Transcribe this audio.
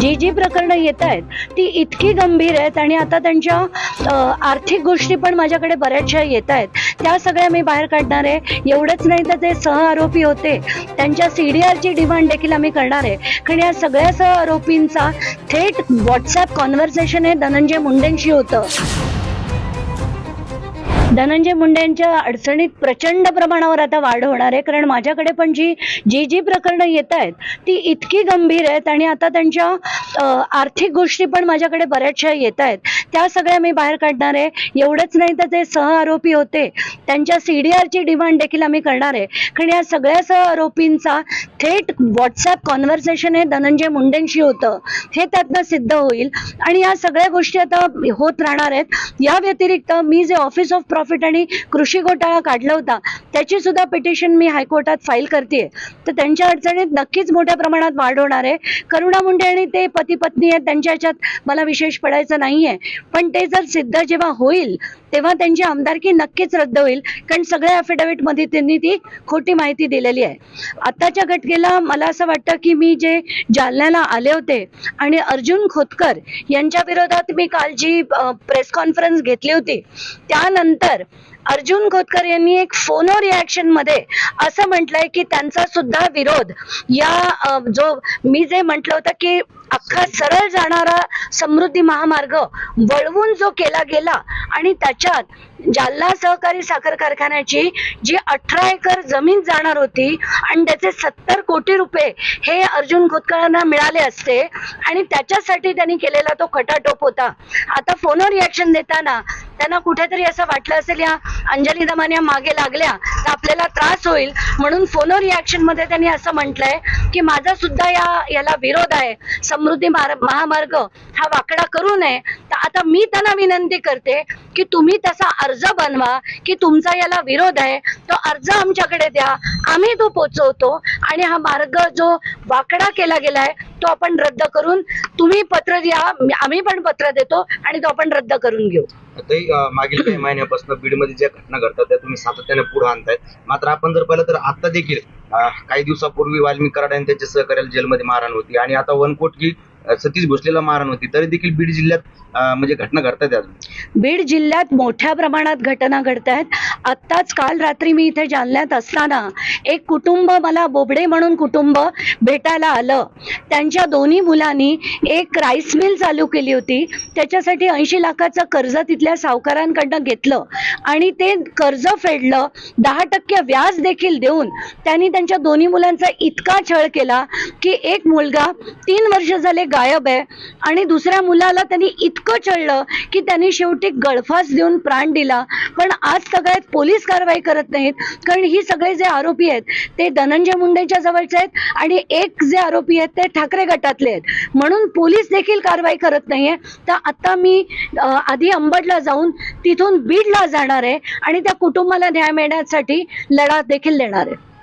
जी जी प्रकरणं येत आहेत ती इतकी गंभीर आहेत आणि आता त्यांच्या आर्थिक गोष्टी पण माझ्याकडे बऱ्याचशा येत आहेत. त्या सगळ्या मी बाहेर काढणार आहे. एवढंच नाही तर ते सह आरोपी होते. त्यांच्या सी डी आरची डिमांड देखील आम्ही करणार आहे. कारण या सगळ्या सह आरोपींचा थेट व्हॉट्सॲप कॉन्व्हर्सेशन हे धनंजय मुंडेंशी होतं. धनंजय मुंडेंच्या अडचणीत प्रचंड प्रमाणावर आता वाढ होणार आहे. कारण माझ्याकडे पण जी जी जी प्रकरणं येत आहेत ती इतकी गंभीर आहेत आणि आता त्यांच्या आर्थिक गोष्टी पण माझ्याकडे बऱ्याचशा येत आहेत. त्या सगळ्या मी बाहेर काढणार आहे. एवढंच नाही तर जे सह आरोपी होते त्यांच्या सी डी आरची डिमांड देखील आम्ही करणार आहे. कारण या सगळ्या सह आरोपींचा थेट व्हॉट्सअप कॉन्व्हर्सेशन हे धनंजय मुंडेंशी होतं. हे त्यातनं सिद्ध होईल. आणि या सगळ्या गोष्टी आता होत राहणार आहेत. या व्यतिरिक्त मी जे ऑफिस ऑफ प्रॉफिट आणि कृषी घोटाळा काढला होता त्याची सुद्धा पिटिशन मी हायकोर्टात फाईल करते तर त्यांच्या अडचणीत नक्कीच मोठ्या प्रमाणात वाढ होणार आहे. करुणा मुंडे आणि ते पती पत्नी आहेत त्यांच्या ह्याच्यात मला विशेष पडायचं नाहीये. पण ते जर सिद्ध जेव्हा होईल तेव्हा त्यांची आमदारकी नक्कीच रद्द होईल. कारण सगळ्या affidavit मध्ये त्यांनी ती खोटी माहिती दिलेली आहे. आताच्या घटकेला मला असं वाटतं की मी जे जालन्याला आले होते आणि अर्जुन खोतकर यांच्या विरोधात मी काल जी प्रेस कॉन्फरन्स घेतली होती त्यानंतर अर्जुन खोतकर यांनी एक फोनो रिॲक्शनमध्ये असं म्हटलंय की त्यांचा सुद्धा विरोध या जो मी जे म्हटलं होतं की अख्खा सरळ जाणारा समृद्धी महामार्ग वळवून जो केला गेला आणि त्याच्यात जालना सहकारी साखर कारखान्याची जी अठरा एकर जमीन जाणार होती आणि त्याचे सत्तर कोटी रुपये हे अर्जुन खोतकरांना मिळाले असते आणि त्याच्यासाठी त्यांनी केलेला तो खटाटोप होता. आता फोनवर रिॲक्शन देताना त्यांना कुठेतरी असं वाटलं असेल या अंजली दमाने मागे लागल्या तर आपल्याला त्रास होईल म्हणून फोनवर रिॲक्शनमध्ये त्यांनी असं म्हटलंय की माझा सुद्धा या याला विरोध आहे. समृद्धी महामार्ग हा वाकडा करू नये. तर आता मी त्यांना विनंती करते की तुम्ही तसा अर्ज बनवा की तुमचा याला विरोध आहे. तो अर्ज आमच्याकडे द्या. आम्ही तो पोचवतो आणि हा मार्ग जो वाकडा केला गेलाय तो आपण रद्द करून तुम्ही पत्र द्या. आम्ही पण पत्र देतो आणि तो आपण रद्द करून घेऊ. मागील काही महिन्यापासून बीडमध्ये ज्या घटना घडतात त्या तुम्ही सातत्याने पुढे आणताय मात्र आपण जर पाहिलं तर आता देखील काही दिवसापूर्वी वाल्मिक कराड आणि त्यांच्या सहकार्याला जेलमध्ये मारहाण होती. आणि आता वनकोटकी सतीश भोसलेला मारण होती. तरी देखील बीड जिल्ह्यात म्हणजे घटना घडतात अजून. बीड जिल्ह्यात मोठ्या प्रमाणात घटना घडत आहेत आत्ताच काल रात्री मी इथे जालन्यात असताना एक कुटुंब मला बोबडे म्हणून कुटुंब भेटायला आलं. त्यांच्या दोन्ही मुलांनी एक राईस मिल चालू केली होती. त्याच्यासाठी ऐंशी लाखाचं कर्ज तिथल्या सावकारांकडनं घेतलं आणि ते कर्ज फेडलं. दहा टक्के व्याज देखील देऊन त्यांनी त्यांच्या दोन्ही मुलांचा इतका छळ केला की एक मुलगा तीन वर्ष झाले गायब आहे. आणि दुसऱ्या मुलाला त्यांनी इतकं चढलं की त्यांनी शेवटी गळफास देऊन प्राण दिला. पण आज सगळ्यात पोलीस कारवाई करत नाहीत. कारण ही सगळे जे आरोपी आहेत ते धनंजय मुंडेच्या जवळचे आहेत आणि एक जे आरोपी आहेत ते ठाकरे गटातले आहेत. म्हणून पोलीस देखील कारवाई करत नाहीये. तर आता मी आधी अंबडला जाऊन तिथून बीडला जाणार आहे आणि त्या कुटुंबाला न्याय मिळण्यासाठी लढा देखील देणार आहे.